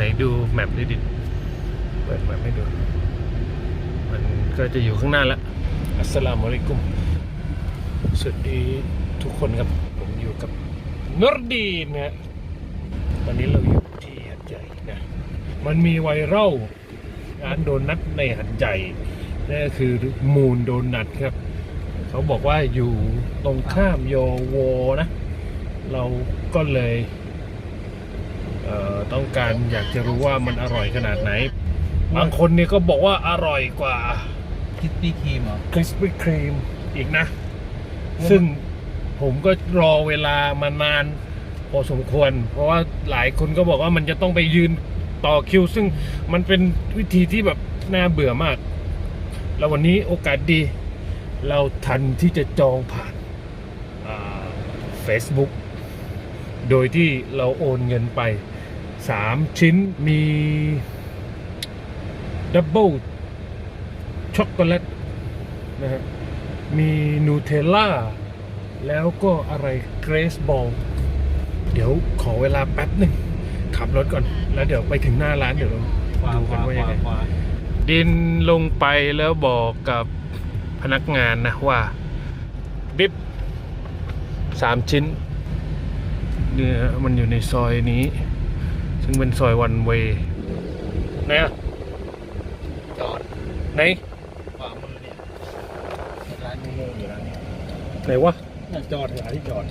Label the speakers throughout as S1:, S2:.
S1: ไหนดูแมปดิดิเปิดแมปให้ดู มันก็จะอยู่ข้างหน้าแล้วอัสสลามุอะลัยกุมสวัสดีทุกคนครับ ผมอยู่กับนอรดีนนะฮะวันนี้เราอยู่ที่หัดใหญ่นะ มันมีไวรัลร้านโดนัทในหัดใหญ่นั่นก็คือมูนโดนัทครับ เขาบอกว่าอยู่ตรงข้ามโยโวนะ เราก็เลย ต้องการอยากจะรู้ว่ามันอร่อยขนาดไหน บางคนเนี่ยก็บอกว่าอร่อยกว่า
S2: คิสปี้ครีมเหรอ
S1: คริสปี้ครีมอีกนะ ซึ่งผมก็รอเวลามานานพอสมควร เพราะว่าหลายคนก็บอกว่ามันจะต้องไปยืนต่อคิว ซึ่งมันเป็นวิธีที่แบบน่าเบื่อมาก แล้ววันนี้โอกาสดี เราทันที่จะจองผ่านเฟซบุ๊กโดยที่เราโอนเงินไป 3 ชิ้นมีดับเบิลช็อกโกแลตนะฮะมีนูเทลล่าแล้วก็อะไรเกรสบอลเดี๋ยวขอเวลาแป๊บหนึ่งขับรถก่อน แล้วเดี๋ยวไปถึงหน้าร้านเดี๋ยวเรา
S2: ขวา
S1: ดู
S2: ข
S1: กัน
S2: วา
S1: ว่า
S2: ข
S1: ยัง
S2: วา
S1: ไง
S2: ขวา
S1: ดินลงไปแล้วบอกกับพนักงานนะว่า บิ๊บสามชิ้นเนี่ยมันอยู่ในซอยนี้ ซึ่งเป็นซอยวันเวย์ไหนอะ
S2: จอด
S1: ไหน
S2: ขวามือเนี่ยร้านโง่ๆอยู่ร้านนี้
S1: ไหนวะ
S2: น่ะจอดหาที่จอด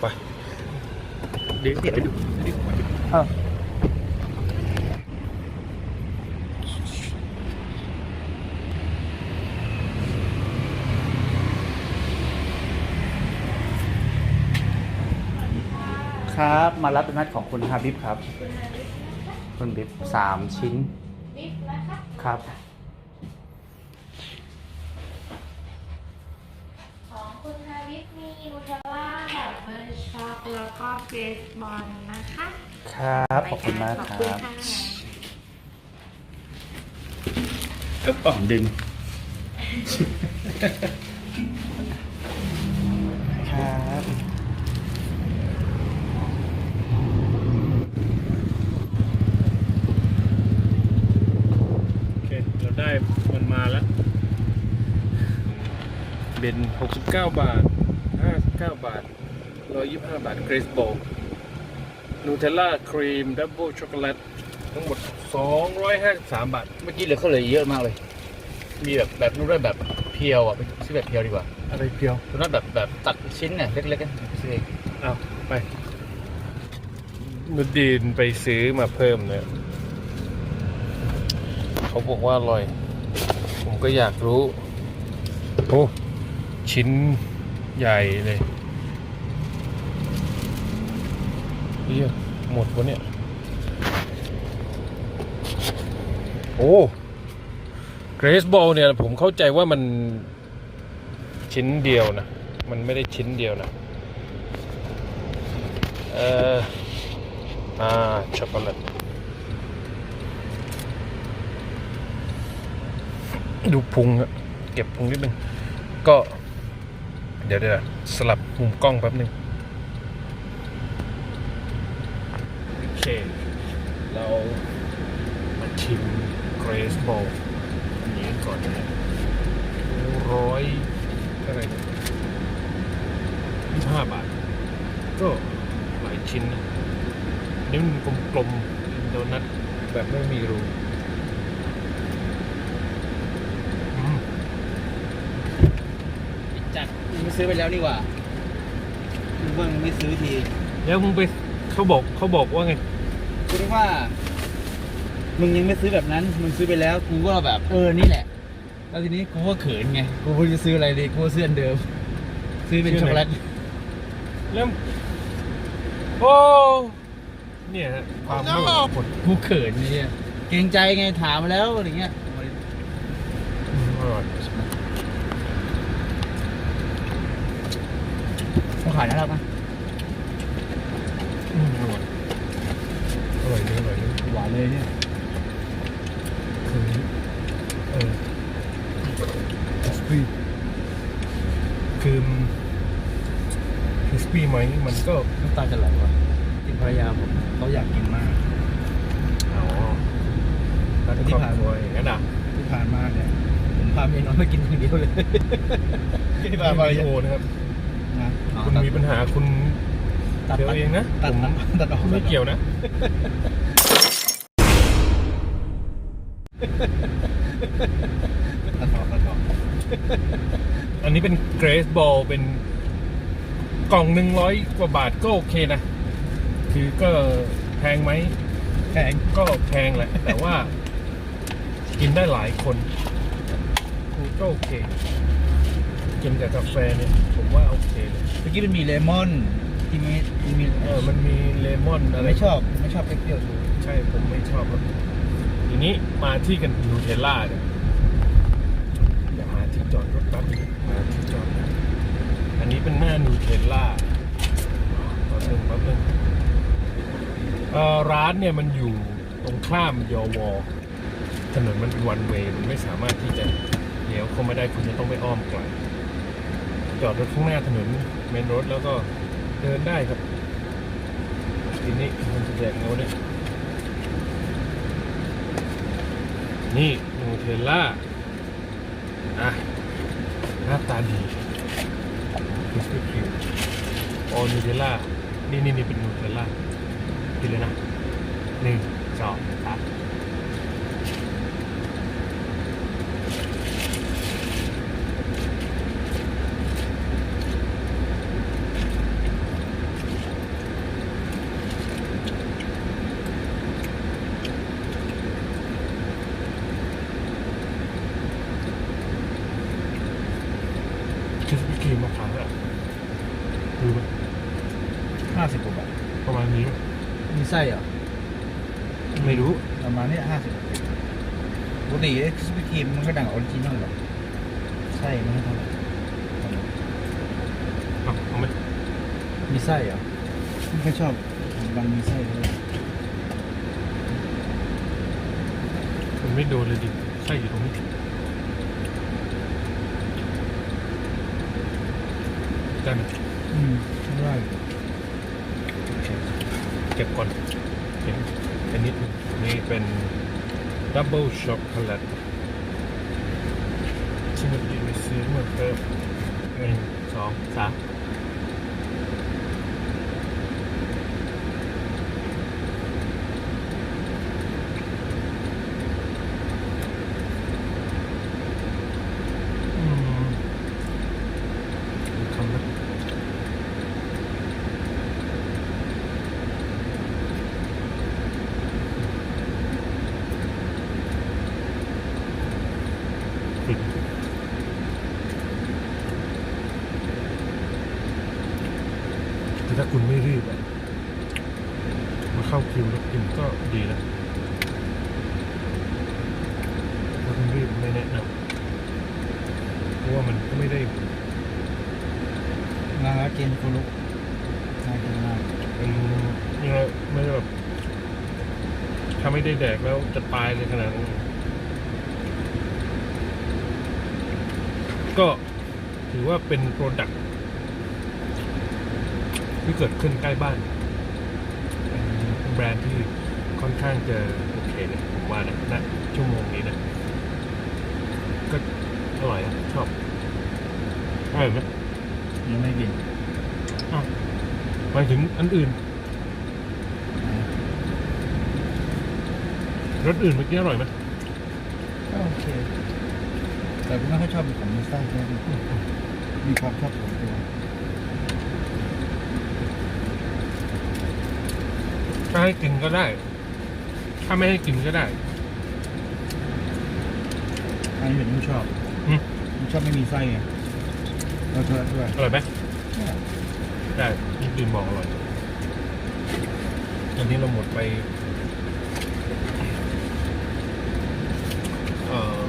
S1: ไปเดี๋ยวเดี๋ยวดู
S2: อ้าว
S3: ครับ มารับเป็นนัดของคุณฮาบิบครับ คุณบิบสามชิ้น
S4: นิดนะคะ
S3: ครับ
S4: ของคุณฮาวิทมีนูเทลล่าแบบเบอร์ช็อกแล้วก็เบสบอลนะคะ
S3: ครับขอบคุณมาก
S4: ขอบ
S3: ค
S4: คุณ
S3: รับ
S4: ค่ะ
S3: เอ๊บอ่อมดึง ครับ
S1: โอเค เราได้มันมาแล้ว เป็น 69 บาท 59 บาท 125 บาทเกรสโบลนูเทลล่าครีมดับเบิลช็อกโกแลตทั้งหมด 253 บาท
S2: เมื่อกี้เหลือเขาเหลือเยอะมากเลย มีแบบแบบนู้นด้วยแบบเพียวอะไปซื้อแบบเพียวดีกว่า
S1: อะไรเพียว
S2: ตัวนั้นแบบแบบตัดชิ้นเนี่ยเล็กๆกันซื้อเอง
S1: เอาไปนุดดีนไปซื้อมาเพิ่มเนี่ยเขาบอกว่าอร่อย ผมก็อยากรู้ โอ้ ชิ้นใหญ่เลยเฮียหมดวะเนี่ย โอ้เกรสบอลเนี่ย ผมเข้าใจว่ามันชิ้นเดียวนะ มันไม่ได้ชิ้นเดียวนะ เอ่ออ่า ช็อกโกแลตดูพุงอะเก็บพุงนิดนึงก็ เดี๋ยวเดี๋ยวสลับมุมกล้องแป๊บหนึ่งโอเค เรามาชิมเกรสบอลอันนี้ก่อนนะร้อยเท่าไหร่ยี่สิบห้าบาท ก็หลายชิ้นนะนี่มันกลมๆโดนัทแบบไม่มีรูอืม
S2: จัด ไม่ซื้อไปแล้วนี่หว่ามึงเบิ้งไม่ซื้อที
S1: แล้วมึงไปเขาบอกเขาบอกว่าไง
S2: กูนึกว่า มึงยังไม่ซื้อแบบนั้น มึงซื้อไปแล้วกูก็แบบเออนี่แหละ แล้วทีนี้กูก็เขินไงกูไม่รู้จะซื้ออะไรเลยกูก็ซื้ออันเดิม ซื้อเป็น
S1: ซื้อ
S2: ช็อก
S1: ไหน
S2: โกแลต
S1: แล้วโอ้เนี่ยฮะความไม่หวังผล
S2: กูเขินเนี่ยเกรงใจไงถามมาแล้วอะไรเงี้ย
S1: อืมอร่อย
S2: ขายน่ารักไหม
S1: อืมอร่อยอร่อยเลยอร่อยเลย
S2: หวานเลยเนี่ย
S1: คือเออสตรีคือคริสปี้ไหมมันก็
S2: น้ำตาจะไหลว่ะกินภรรยาผมเขาอยากกินมาก
S1: อ๋อถ้า
S2: ที่
S1: ที่
S2: ผ่า
S1: ผ่าอย่างนั้นอะ
S2: ที่ผ่านมาเนี่ยผมพาเมียน้อยมากินคนเดียวเลยที่ผ่านมา
S1: โอนะครับ
S2: นะ
S1: คุณมีปัญหาคุณ
S2: ตัด
S1: เดี๋ยวเองนะ
S2: ตัด
S1: ผม
S2: ตัดออก
S1: ไม่เกี่ยวนะ
S2: ตัดออกตัดออก
S1: อันนี้เป็นเกรสบอลเป็นกล่องหนึ่งร้อยกว่าบาทก็โอเคนะ คือก็แพงไหม
S2: แพง
S1: ก็แพงแหละ แต่ว่า กินได้หลายคนก็โอเค กินกับกาแฟเนี่ยผมว่าโอเคเลย
S2: เมื่อกี้มันมีเลมอนที่มีมี
S1: เออมันมีเลมอนอะไร
S2: ไม่ชอบไม่ชอบเปรี้ยวๆดู
S1: ใช่ผมไม่ชอบครับทีนี้มาที่กันนูเทลล่าเนี่ยอย่ามาที่จอดรถแป๊บนึงมาที่จอดนะอันนี้เป็นหน้านูเทลล่าแป๊บนึงแป๊บนึงเอ่อร้านเนี่ยมันอยู่ตรงข้ามยอวอถนนมันเป็นวันเวย์มันไม่สามารถที่จะเลี้ยวเข้ามาได้คุณจะต้องไปอ้อมไกล จอดรถข้างหน้าถนนเมนรถแล้วก็เดินได้ครับ ทีนี้มันจะแจกเงาเนี่ยนี่นูเทลล่าอะหน้าตาดีคริสปี้ครีมโอนูเทลล่านี่นี่นี่เป็นนูเทลล่ากินเลยนะหนึ่งสองสาม คริสปี้ครีมมะพร้าวอะดูไหม
S2: ห้าสิบกว่าบาท
S1: ประมาณนี้ไหม
S2: มีไส้เหรอ
S1: ไม่รู้
S2: ประมาณเนี้ห้าสิบปกติไอ้คริสปี้ครีมมันก็ดังออริจินอลหรอไส้มันไม่เท่าไหร่
S1: เอาเอาไหม
S2: มีไส้เหรอไม่ค่อยชอบบางมีไส้ด้วย
S1: มันไม่โดนเลยดิใช่อยู่ตรงนี้ ได้ไหม
S2: อืมไม่ได้
S1: โอเคเก็บก่อนเก็บอันนิดนึงนี่เป็นดับเบิลช็อกโกแลตที่มันดีไปซื้อมาเพิ่มหนึ่งสองสามอืมดูคำนะ ปิด คือถ้าคุณไม่รีบอะมาเข้าคิวแล้วกินก็ดีนะถ้าคุณรีบไม่แนะนำเพราะว่ามันก็ไม่ได้
S2: น่ารักกินกุลุน่ากินมาก
S1: มันยังไงไม่ได้แบบถ้าไม่ได้แดกแล้วจะตายเลยขนาดนั้นก็ถือว่าเป็นโปรดักต์ ที่เกิดขึ้นใกล้บ้านเป็นแบรนด์ที่ค่อนข้างจะโอเคเลยผมว่านะณชั่วโมงนี้นะ ก็อร่อยนะชอบอร่อยไหม
S2: ยังไม่กิน
S1: อ้าวหมายถึงอันอื่นรสอื่นเมื่อกี้อร่อยไหม
S2: ก็โอเค แต่ผมไม่ค่อยชอบของมีไส้แค่นี้มีความชอบส่วนตัว
S1: ถ้าให้กินก็ได้ ถ้าไม่ให้กินก็ได้
S2: อันนี้ผมไม่ชอบ
S1: อืม
S2: ผมชอบไม่มีไส้ไงเราเธอด้วย
S1: อร่อยไหมได้ที่ดื่มบอกอร่อยอันนี้เราหมดไป เอ่อ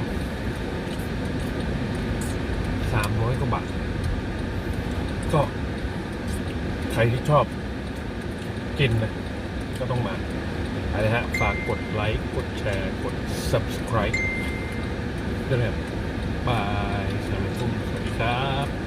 S1: สามร้อยกว่าบาท ก็ ใครที่ชอบกินนะ ก็ต้องมาอะไรฮะฝากกดไลค์กดแชร์กด subscribe ด้วยนะครับบายสวัสดีครับ